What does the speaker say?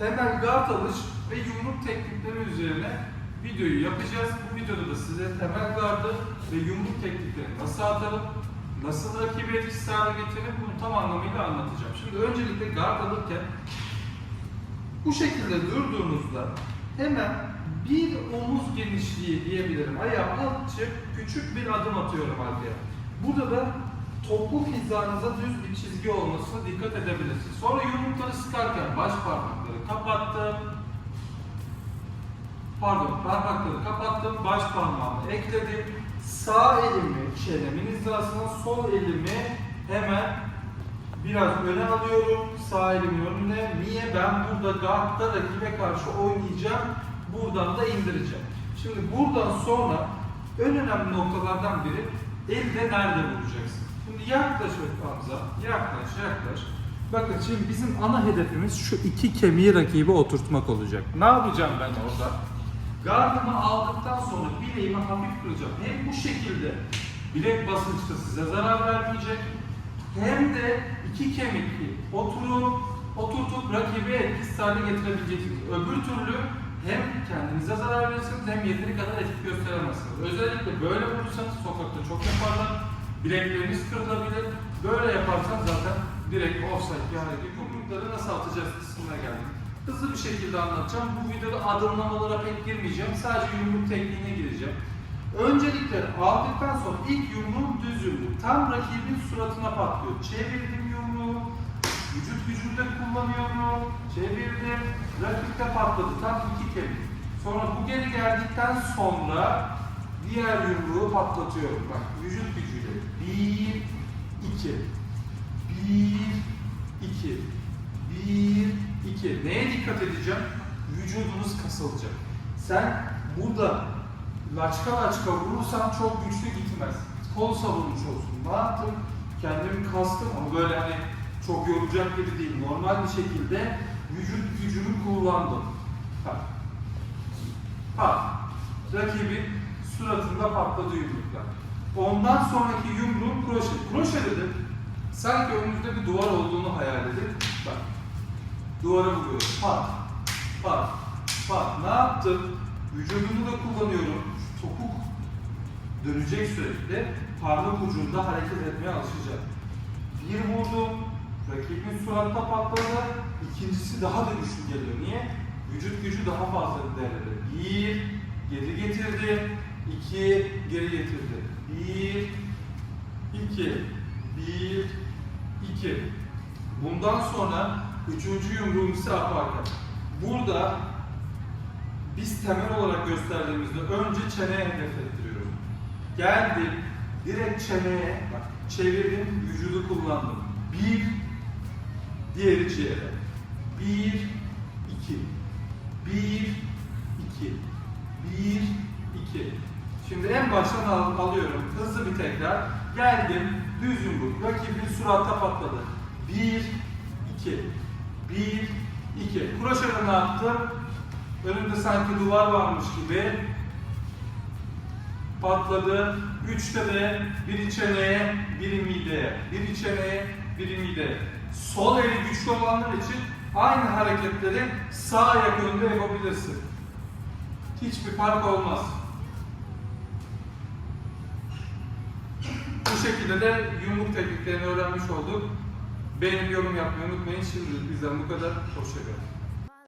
temel guard alış ve yumruk teknikleri üzerine videoyu yapacağız. Bu videoda da size temel gardı ve yumruk tekniklerini nasıl atalım, nasıl rakibi etkisiz hale getirelim bunu tam anlamıyla anlatacağım. Şimdi öncelikle guard alırken bu şekilde durduğunuzda hemen bir omuz genişliği diyebilirim. Ayağı açıp küçük bir adım atıyorum arkaya. Burada da topuk hizanıza düz bir çizgi olmasına dikkat edebilirsiniz. Sonra yumrukları sıkarken baş parmakları kapattım. Pardon, parmakları kapattım, baş parmağımı ekledim. Sağ elimi çenemin hizasına, sol elimi hemen biraz öne alıyorum. Sağ elimin önüne. Niye? Ben burada guardda rakibe karşı oynayacağım. Buradan da indireceğim. Şimdi buradan sonra en önemli noktalardan biri elde nerede vuracaksın? Şimdi yaklaş Hamza. Yaklaş, yaklaş. Bakın şimdi bizim ana hedefimiz şu iki kemiği rakibe oturtmak olacak. Ne yapacağım ben orada? Gardımı aldıktan sonra bileğimi hafif kıracağım. Hem bu şekilde bilek basınçta size zarar vermeyecek hem de iki kemikli oturup oturtup rakibi etkisiz hale getirebileceksiniz. Öbür türlü hem kendinize zarar verirsiniz hem yeteri kadar etki gösteremezsiniz. Özellikle böyle vurursanız sokakta çok yaparlar. Bilekleriniz kırılabilir. Böyle yaparsanız zaten direkt offside bir hareket. Yumrukları nasıl atacağız kısmına geldik. Hızlı bir şekilde anlatacağım. Bu videoda adımlamalara pek girmeyeceğim. Sadece yumruk tekniğine gireceğim. Öncelikle aldıktan sonra ilk yumruğum düz yumruk. Tam rakibin suratına patlıyor. Çevirdim yumruğu. Vücut gücünü de kullanıyorum. Çevirdim. Rakipte patladı. Tam iki kemik. Sonra bu geri geldikten sonra diğer yumruğu patlatıyorum. Bak vücut gücüyle. Bir, iki. Bir, iki. Bir, iki. Neye dikkat edeceğim? Vücudunuz kasılacak. Sen burada laçka laçka vurursan çok güçlü gitmez. Kol savunmuş olsun. Ne yaptım? Kendimi kastım ama böyle hani çok yorulacak gibi değil. Normal bir şekilde vücut gücümü kullandım. Bak. Bak. Rakibin suratında patladı yumruklar. Ondan sonraki yumruğum kroşe. Kroşe dedim. Sanki önünüzde bir duvar olduğunu hayal edin. Bak. Duvara vuruyorum. Pat. Pat. Pat. Ne yaptım? Vücudumu da kullanıyorum. Şu topuk dönecek sürekli. Parmak ucunda hareket etmeye alışacak. Bir vurdum. Rakibin suratta patladı. İkincisi daha da güçlü geliyor. Niye? Vücut gücü daha fazla devrede. Bir, geri getirdi. İki, geri getirdi. Bir, iki, bir, iki. Bundan sonra üçüncü yumruğum ise yaparken. Burada biz temel olarak gösterdiğimizde önce çeneye hedef ettiriyorum. Geldim, direkt çeneye, bak çevirdim, vücudu kullandım. Bir, diğeri ciğere. Bir, iki. Bir, iki. Bir, iki. Şimdi en baştan al- alıyorum. Hızlı bir tekrar. Geldim, düz yumruk. Rakibin suratta patladı. Bir, iki. Bir, iki. Kroşede ne yaptım? Önümde sanki duvar varmış gibi patladı. Üçte de biri çeneye, biri mideye, biri çeneye, biri mideye. Sol eli güçlü olanlar için aynı hareketleri sağ ayak önünde yapabilirsin. Hiçbir fark olmaz. Bu şekilde de yumruk tekniklerini öğrenmiş olduk. Beğenip yorum yapmayı unutmayın. Şimdi bizden bu kadar. Hoşçakalın.